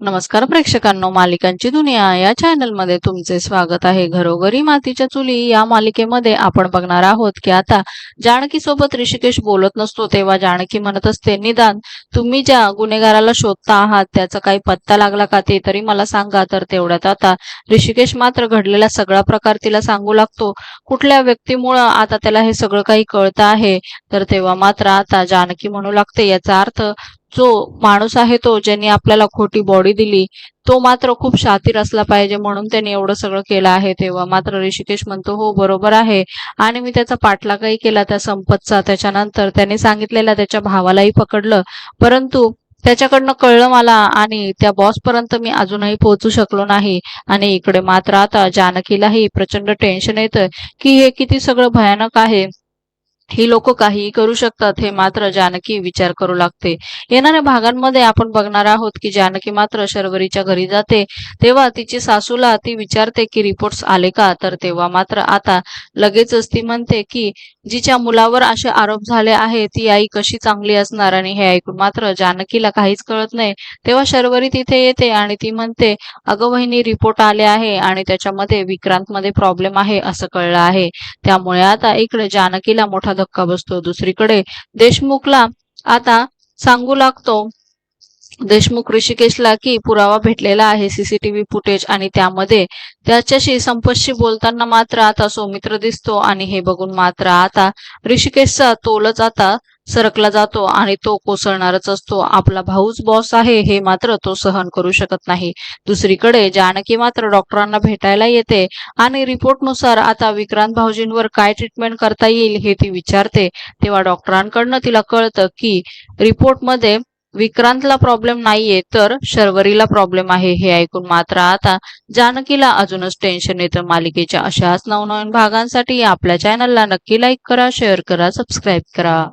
नमस्कार प्रेक्षकांनो मालिकांची दुनिया या चॅनलमध्ये तुमचे स्वागत आहे. घरोघरी मातीच्या चुली या मालिकेमध्ये आपण बघणार आहोत की आता जानकी सोबत ऋषिकेश बोलत नसतो तेव्हा जानकी म्हणत असते निदान तुम्ही ज्या गुन्हेगाराला शोधता आहात त्याचा काही पत्ता लागला का ते तरी मला सांगा. तर तेवढ्यात आता ऋषिकेश मात्र घडलेला सगळा प्रकार तिला सांगू लागतो. कुठल्या व्यक्तीमुळं आता त्याला हे सगळं काही कळतं आहे? तर तेव्हा मात्र आता जानकी म्हणू लागते याचा अर्थ जो माणूस आहे तो ज्यांनी आपल्याला खोटी बॉडी दिली तो मात्र खूप शातीर असला पाहिजे म्हणून त्याने एवढं सगळं केलं आहे तेव्हा. मात्र ऋषिकेश म्हणतो हो बरोबर आहे. आणि मी त्याचा पाठलागही केला त्या संपतचा. त्याच्यानंतर त्याने सांगितलेल्या त्याच्या भावालाही पकडलं. परंतु त्याच्याकडनं कळलं मला आणि त्या बॉसपर्यंत मी अजूनही पोहोचू शकलो नाही. आणि इकडे मात्र आता जानकीलाही प्रचंड टेन्शन येतं की हे किती सगळं भयानक आहे. ही लोक काहीही करू शकतात हे मात्र जानकी विचार करू लागते. येणाऱ्या भागांमध्ये आपण बघणार आहोत की जानकी मात्र शर्वरीच्या घरी जाते. तेव्हा तिची सासूला ती विचारते की रिपोर्ट्स आले का? तर तेव्हा मात्र आता लगेचच ती म्हणते की जिच्या मुलावर असे आरोप झाले आहे ती आई कशी चांगली असणार? आणि हे ऐकून मात्र जानकीला काहीच कळत नाही. तेव्हा शर्वरी तिथे येते आणि ती म्हणते अगं वहिनी रिपोर्ट आले आहे आणि त्याच्यामध्ये विक्रांत मध्ये प्रॉब्लेम आहे असं कळलं आहे. त्यामुळे आता इकडे जानकीला मोठा धक्का बसतो. दुसरीकडे देशमुखला आता सांगू लागतो देशमुख ऋषिकेशला की पुरावा भेटलेला आहे सीसीटीव्ही फुटेज आणि त्यामध्ये त्याच्याशी संपशी बोलताना मात्र आता सौमित्र दिसतो आणि हे बघून मात्र आता ऋषिकेशचा तोलच आता सरकला जातो आणि तो कोसळणारच असतो. आपला भाऊच बॉस आहे हे मात्र तो सहन करू शकत नाही. दुसरीकडे जानकी मात्र डॉक्टरांना भेटायला येते आणि रिपोर्टनुसार आता विक्रांत भाऊजींवर काय ट्रीटमेंट करता येईल हे ती विचारते. तेव्हा डॉक्टरांकडनं तिला कळतं की रिपोर्टमध्ये विक्रांतला प्रॉब्लेम नाहीये तर शर्वरीला प्रॉब्लेम आहे हे ऐकून मात्र आता जानकीला अजूनच टेन्शन येतं. मालिकेच्या अशाच नवनवीन भागांसाठी आपल्या चॅनलला नक्की लाईक करा शेअर करा सबस्क्राईब करा.